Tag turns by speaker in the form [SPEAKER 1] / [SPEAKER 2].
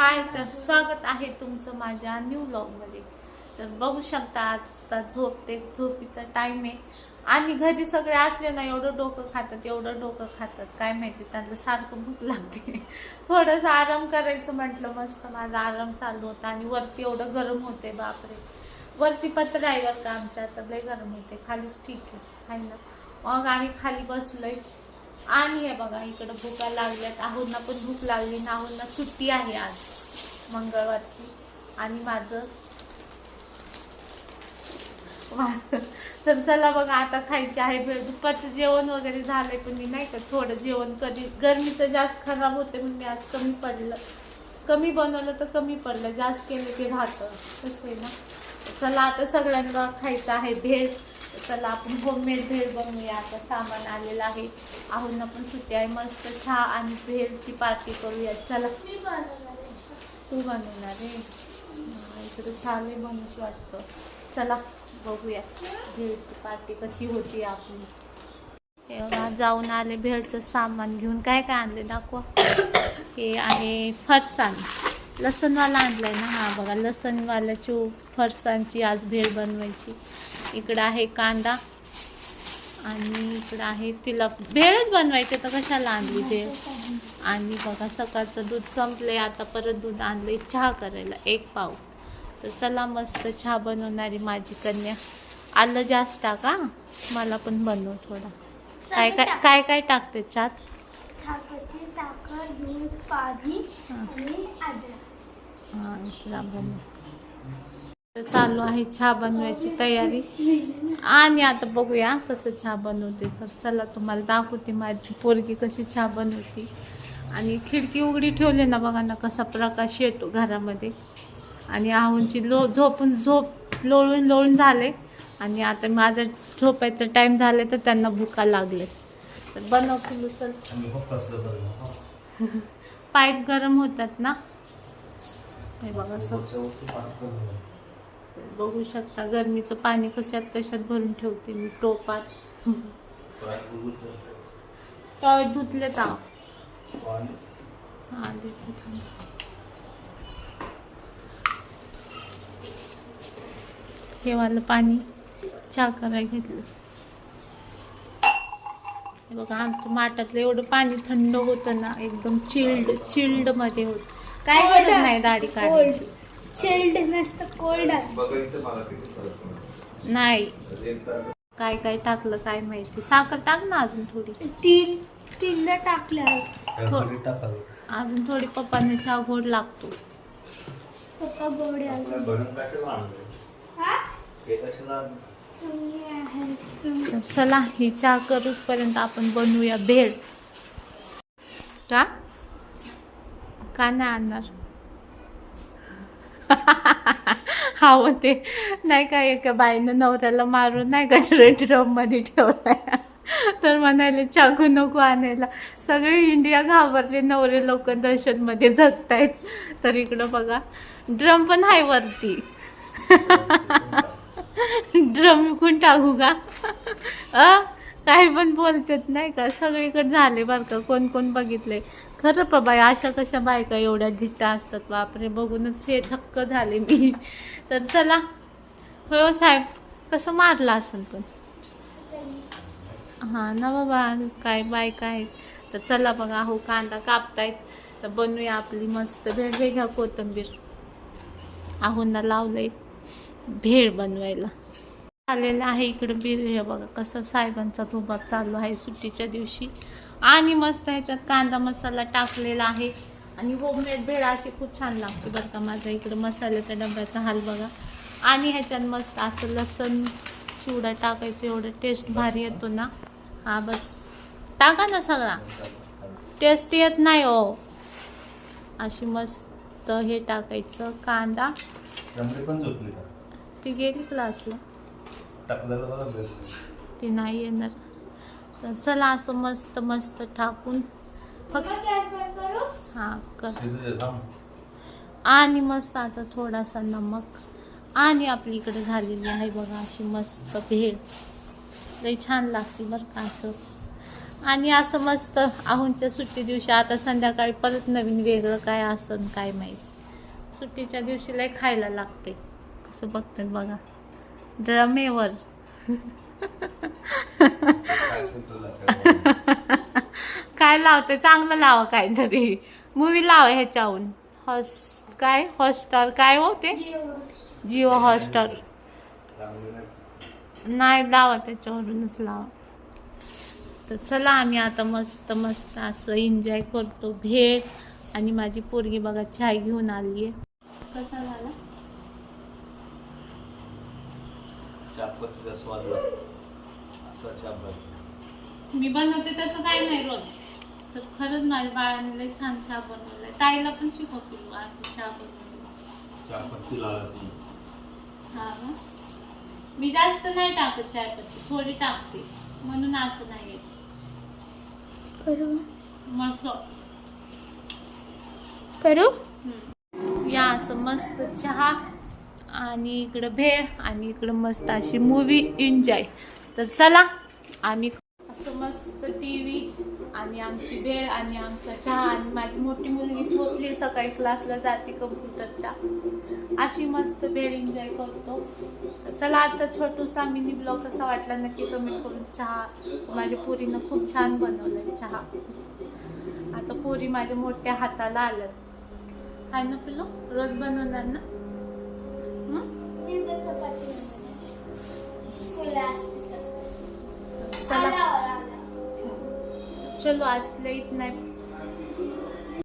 [SPEAKER 1] हाय तर स्वागत आहे तुमचं माझ्या न्यू ब्लॉगमध्ये तर बघू शकता आज तर झोपते झोपीचा टाईम आहे. आणि घरी सगळे असले ना एवढं डोकं खातात एवढं डोकं खातात. काय माहिती त्यांना सारखं भूक लागते. थोडंसं आराम करायचं म्हटलं मस्त माझा आराम चालू होता. आणि वरती एवढं गरम होते बापरे. वरती पत्र आहे का आमच्या तर लय गरम होते खालीच ठीक आहे हाय ना. मग आम्ही खाली बसलोय. आणि हे बघा इकडं भुका लागल्यात. आहोंना पण भूक लागली ना आहोंना सुट्टी आहे आज मंगळवारची. आणि माझं तर चला बघा आता खायची आहे भेळ. दुपारचं जेवण वगैरे झालंय पण मी नाही का थोडं जेवण कधी गरमीचं जास्त खराब होते म्हणून मी आज कमी पडलं. कमी बनवलं तर कमी पडलं जास्त केलं की राहतं. तसं आहे ना? चला आता सगळ्यांना खायचं आहे भेळ. तर चला आपण होममेड भेळ बनवूया. आता सामान आलेलं आहे. आहोंना पण सुट्टी आहे. मस्त चहा आणि भेळची पार्टी करूया. चला. तू बनवणार आहे? हा, इकडं छान बनवशी वाटतं. चला बघूया. भेळची पार्टी कशी होती आपली. हे बघा जाऊन आले भेळचं सामान घेऊन. काय काय आणले? दाखवा. हे आहे फरसाण. लसणवाला आणलाय ना हा बघा लसणवाल्याची फरसाणची आज भेळ बनवायची. इकडं आहे कांदा आणि इकडं आहे तिला भेळच बनवायची तर कशाला आणली भेळ? आणि बघा सकाळचं दूध संपलंय आता परत दूध आणलंय चहा करायला एक पाव. तर चला मस्त चहा बनवणारी माझी कन्या. आलं जास्त टाका मला पण बनव थोडा. काय काय काय काय टाकते? चहात
[SPEAKER 2] साखर दूध पाणी. आणि
[SPEAKER 1] चालू आहे चहा बनवायची तयारी. आणि आता बघूया कसं चहा बनवते. तर चला तुम्हाला दाखवते माझी पोरगी कशी चहा बनवते. आणि खिडकी उघडी ठेवली ना बघा ना कसा प्रकाश येतो घरामध्ये. आणि आहूनची लो झोपून झोप लोळून लोळून झाले आणि आता माझा झोपायचा टाईम झाले तर त्यांना भुका लागले. तर बनव चल. पाईप गरम होतात ना? हे बघा असं. बघू शकता गरमीचं पाणी कशात कशात भरून ठेवते मी टोपात. टॉय धुतले तर. हा हे वालं पाणी चहा करायला घेतलं. हे बघा आमच्या माठातलं एवढं पाणी थंड होतं ना एकदम चिल्ड चिल्डमध्ये काय गरज नाही दाढी काढायची.
[SPEAKER 2] चिल्ड नसतं कोल्ड
[SPEAKER 1] नाही. काय काय टाकलं काय माहिती. साखर टाक ना अजून थोडी.
[SPEAKER 2] तीन तीनदा टाकल्या
[SPEAKER 1] अजून थोडी पप्पाने चहा गोड लागतो.
[SPEAKER 2] पप्पा गोडे अजून. हा? चांगले
[SPEAKER 1] चला ही चहा करूच पर्यंत आपण बनवूया भेळ. का का नाही आणणार हा ते नाही का एका बाईनं नवऱ्याला मारून नाही का ड्रम ड्रममध्ये ठेवलाय तर म्हणाले चाकू नको आणायला सगळे इंडिया घाबरले नवरे लोक दहशतमध्ये जगतायत तर इकडं बघा ड्रम पण आहे वरती ड्रम विकून टाकू का अ काही पण बोलतात नाही का सगळीकडे झाले बरं का कोण कोण बघितले खरं पा बाई अशा कशा बायका एवढ्या धिट्टा असतात? बापरे बघूनच हे थक्क झाले मी. तर चला. हो साहेब. कसं मारला असेल पण? हां ना बाबा काय बायका आहेत. तर चला बघा हो कांदा कापतायत. तर बनवूया आपली मस्त भेळ वेगळा कोथिंबीर. आहोंना लावलंय भेळ बनवायला. आलेलं आहे इकडं बिर हे बघा कसं साहेबांचा रुबाब चालू आहे सुट्टीच्या दिवशी. आणि मस्त ह्याच्यात कांदा मसाला टाकलेला आहे. आणि होममेड भेळ अशी खूप छान लागते बरं का माझा इकडं मसाल्याच्या डब्याचा हाल बघा. आणि ह्याच्यात मस्त असं लसण चिवडा टाकायचं एवढं टेस्ट भारी येतो ना. हा बस. टाका ना सगळा. टेस्ट येत नाही हो. अशी मस्त हे टाकायचं कांदा. ती गेली क्लासला ती नाही येणार. तर चला असं मस्त मस्त टाकून. फक्त
[SPEAKER 2] गॅस बंद करू?
[SPEAKER 1] हां कर. आणि मस्त आता थोडासा नमक. आणि आपली इकडे झालेली आहे बघा अशी मस्त भेळ. लई छान लागते बरं का असं. आणि असं मस्त आहूनच्या सुट्टी दिवशी आता संध्याकाळी परत नवीन वेगळं काय असं काय माहीत सुट्टीच्या दिवशी लय खायला लागते. कसं बघतात बघा. ड्रमेवर
[SPEAKER 3] काय
[SPEAKER 1] लावते? चांगलं लावा काहीतरी. मूवी लावा ह्याच्याहून. हॉस काय? हॉटस्टार. काय होते जिओ हॉटस्टार.
[SPEAKER 3] नाही.
[SPEAKER 1] लावा त्याच्यावरूनच लावा. तर चला आम्ही आता मस्त मस्त असं एन्जॉय करतो. भेट. आणि माझी पोरगी बघा चाय घेऊन आली आहे कसा झाला?
[SPEAKER 3] स्वाद लागतो.
[SPEAKER 1] मी बनवते त्याचं काय नाही रोज. तर खरंच माझ्या बाळाने लय छान चहा बनवलाय. ताईला पण शिकवते असं चहा बनवलं हा ना मी जास्त नाही टाकत चायपत्ती थोडी टाकते. म्हणून असं नाही येत
[SPEAKER 2] करू
[SPEAKER 1] मस्त
[SPEAKER 2] करू?
[SPEAKER 1] या असं मस्त चहा आणि इकडं भेळ आणि इकडं मस्त अशी मूवी एन्जॉय तर चला आम्ही असं मस्त टी व्ही आणि आमची भेळ आणि आमचा चहा आणि माझी मोठी मुलगी झोपली सकाळी क्लासला जाते कम्प्युटरच्या अशी मस्त भेळ एन्जॉय करतो. तर चला आजचा छोटूसा मिनी ब्लॉग कसा वाटला नक्की कमेंट करून चहा. माझ्या पुरीनं खूप छान बनवलंय चहा. आता पुरी माझ्या मोठ्या हाताला आलं आहे ना पिलो रोज बनवणार ना? हं? चला. चलो आज के लिए इतना